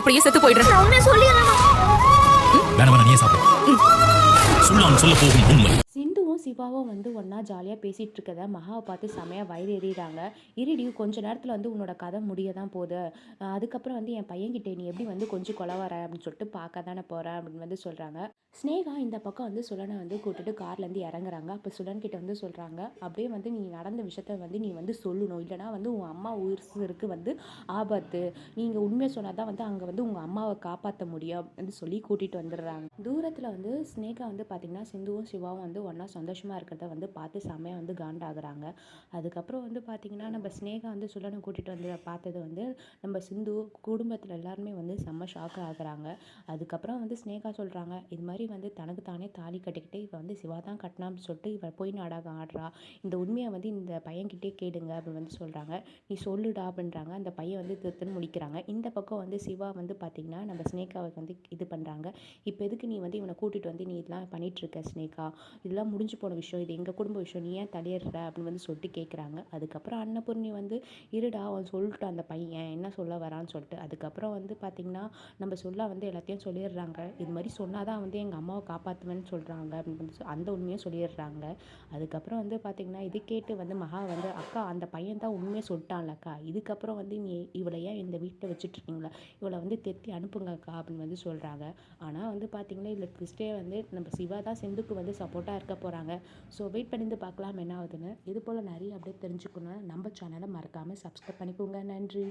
அப்படியே செத்து போயிடுறேன். நான் உண்மையை சொல்லிடுறேன் வேணா வேணா நீயே சாப்பிடு. சொல்லான் சொல்ல போகும் உண்மை. சிவாவும் வந்து ஒன்றா ஜாலியாக பேசிகிட்டு இருக்கத மகாவை பார்த்து செமையாக வயிறு எறிகிறாங்க இருடி கொஞ்ச நேரத்தில் வந்து உன்னோட கதை முடிய தான் போகுது அதுக்கப்புறம் வந்து என் பையன்கிட்ட நீ எப்படி வந்து கொஞ்சம் கொலை வர? அப்படின்னு சொல்லிட்டு பார்க்க தானே போகிறேன் அப்படின்னு வந்து சொல்கிறாங்க ஸ்னேகா இந்த பக்கம் வந்து சுலனை வந்து கூட்டிட்டு கார்லேருந்து இறங்குறாங்க. அப்போ சுலன்கிட்ட வந்து சொல்கிறாங்க அப்படியே வந்து நீ நடந்த விஷயத்த வந்து நீ வந்து சொல்லணும். இல்லைனா வந்து உன் அம்மா உயிருக்கு வந்து ஆபத்து. நீங்கள் உண்மையை சொன்னால் தான் வந்து அங்கே வந்து உங்கள் அம்மாவை காப்பாற்ற முடியும். அப்படின்னு சொல்லி கூட்டிகிட்டு வந்துடுறாங்க. தூரத்தில் வந்து ஸ்னேகா வந்து பார்த்திங்கன்னா சிந்துவும் சிவாவும் வந்து ஒன்றா சந்தோஷம் சந்தோஷமாக இருக்கிறத வந்து பார்த்து செம்மையாக வந்து காண்டாகிறாங்க. அதுக்கப்புறம் வந்து பார்த்திங்கன்னா நம்ம ஸ்னேகா வந்து சுல்லனை கூட்டிகிட்டு வந்து பார்த்தது வந்து நம்ம சிந்து குடும்பத்தில் எல்லாருமே வந்து செம்ம ஷாக் ஆகுறாங்க. அதுக்கப்புறம் வந்து ஸ்னேகா சொல்கிறாங்க இது மாதிரி வந்து தனக்கு தானே தாலி கட்டிக்கிட்டு இவள் வந்து சிவா தான் கட்டினான்னு சொல்லிட்டு இவள் போய் நாடாக ஆடுறா. இந்த உண்மையை வந்து இந்த பையன்கிட்டே கேளுங்க அப்படின்னு வந்து சொல்கிறாங்க நீ சொல்லுடா அப்படின்றாங்க. அந்த பையன் வந்து திருத்துன்னு முடிக்கிறாங்க. இந்த பக்கம் வந்து சிவா வந்து பார்த்திங்கன்னா நம்ம ஸ்னேகாவை வந்து இது பண்ணுறாங்க இப்போ எதுக்கு நீ வந்து இவனை கூட்டிகிட்டு வந்து நீ இதெல்லாம் பண்ணிகிட்ருக்க ஸ்னேகா இதெல்லாம் முடிஞ்சு போன விஷயம் இது எங்கள் குடும்ப விஷயம் நீ ஏன் தலையிடுற அப்படின்னு வந்து சொல்லிட்டு கேட்குறாங்க அதுக்கப்புறம் அன்னபூர்ணி வந்து இருடா அவன் சொல்லிட்டு அந்த பையன் என்ன சொல்ல வரான்னு சொல்லிட்டு. அதுக்கப்புறம் வந்து பார்த்திங்கன்னா நம்ம சொல்ல வந்து எல்லாத்தையும் சொல்லிடுறாங்க. இது மாதிரி சொன்னால் தான் வந்து எங்கள் அம்மாவை காப்பாற்றுவேன்னு சொல்கிறாங்க அப்படின்னு வந்து சொ- அந்த உண்மையை சொல்லிடுறாங்க. அதுக்கப்புறம் வந்து பார்த்திங்கன்னா இது கேட்டு வந்து மகா வந்து அக்கா அந்த பையன் தான் உண்மையை சொல்லிட்டான்லக்கா இதுக்கப்புறம் வந்து நீ இவளை ஏன் இந்த வீட்டை வச்சுட்ருக்கீங்களா இவளை வந்து தெத்தி அனுப்புங்கக்கா அப்படின்னு வந்து சொல்கிறாங்க ஆனால் வந்து பார்த்திங்கன்னா இதில் ட்விஸ்டே வந்து நம்ம சிவா தான் செந்துக்கு வந்து சப்போர்ட்டாக இருக்க போகிறாங்க ஸோ வெயிட் பண்ணி பார்க்கலாம் என்ன ஆகுதுன்னு. இது போல் நிறைய அப்படியே தெரிஞ்சுக்கணும்னா நம்ம சேனலை மறக்காமல் சப்ஸ்கிரைப் பண்ணிக்கோங்க. நன்றி.